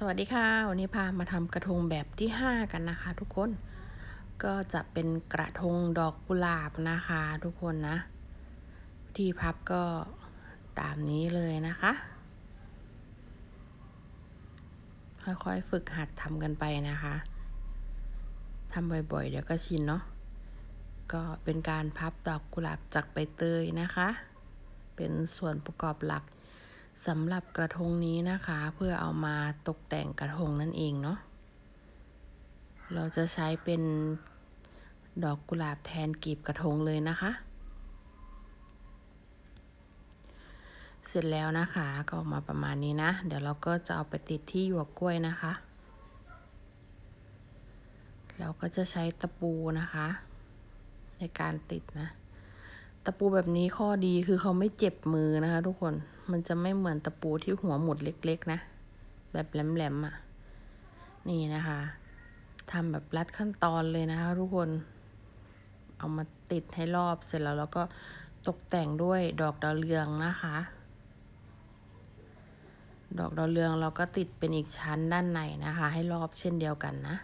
สวัสดีค่ะ วันนี้พามาทำกระทงแบบที่ 5 กันนะคะ ทุกคนก็จะเป็นกระทงดอกกุหลาบนะคะ ทุกคนนะที่พับก็ตามนี้เลยนะคะ ค่อยๆฝึกหัดทำกันไปนะคะทำบ่อยๆ เดี๋ยวก็ชินเนาะก็เป็นการพับดอกกุหลาบจากใบเตยนะคะ เป็นส่วนประกอบหลัก สำหรับกระทงนี้นะคะ เพื่อเอามาตกแต่งกระทงนั่นเองเนาะเราจะใช้เป็นดอกกุหลาบแทนกีบกระทงเลยนะคะ เสร็จแล้วนะคะก็ออกมาประมาณนี้นะ เดี๋ยวเราก็จะเอาไปติดที่หยวกกล้วยนะคะ เราก็จะใช้ตะปูนะคะ ในการติดนะ ตะปูแบบนี้ข้อดีคือเขาไม่เจ็บมือนะคะทุกคน มันจะไม่เหมือนตะปูที่หัวหมุดเล็กๆนะ แบบแหลมๆอะ่ะ นี่นะคะทำแบบรัดขั้นตอนเลยนะคะทุกคน เอามาติดให้รอบเสร็จแล้วแล้วก็ตกแต่งด้วยดอกดาวเรืองนะคะ ดอกดาวเรืองเราก็ติดเป็นอีกชั้นด้านในนะคะ ให้รอบเช่นเดียวกันนะ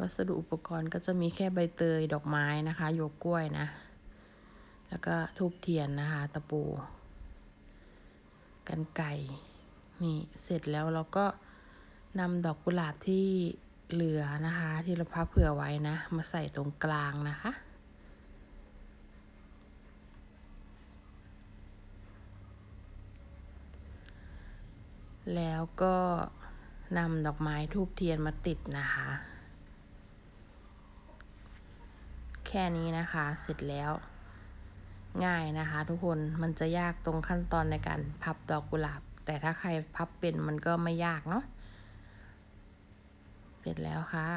วัสดุอุปกรณ์ก็จะมีแค่ใบเตยดอกไม้นะคะโยกกล้วยนะ แล้วก็ทูบเทียนนะคะ ตะปู กันไก่นี่เสร็จแล้วเราก็นำดอกกุหลาบที่เหลือนะคะ ที่เราพับเผื่อไว้นะ มาใส่ตรงกลางนะคะแล้วก็นำดอกไม้ทูบเทียนมาติดนะคะ แค่นี้นะคะ เสร็จแล้ว ง่ายนะคะ ทุกคนมันจะยากตรงขั้นตอนในการพับดอกกุหลาบ แต่ถ้าใครพับเป็นมันก็ไม่ยากเนาะเสร็จแล้วค่ะ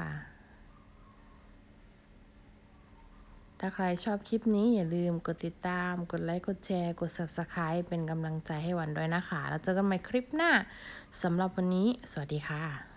ถ้าใครชอบคลิปนี้อย่าลืมกดติดตาม กดไลค์ กดแชร์ กด subscribe เป็นกำลังใจให้วันด้วยนะคะ แล้วเจอกันใหม่คลิปหน้าสำหรับวันนี้ สวัสดีค่ะ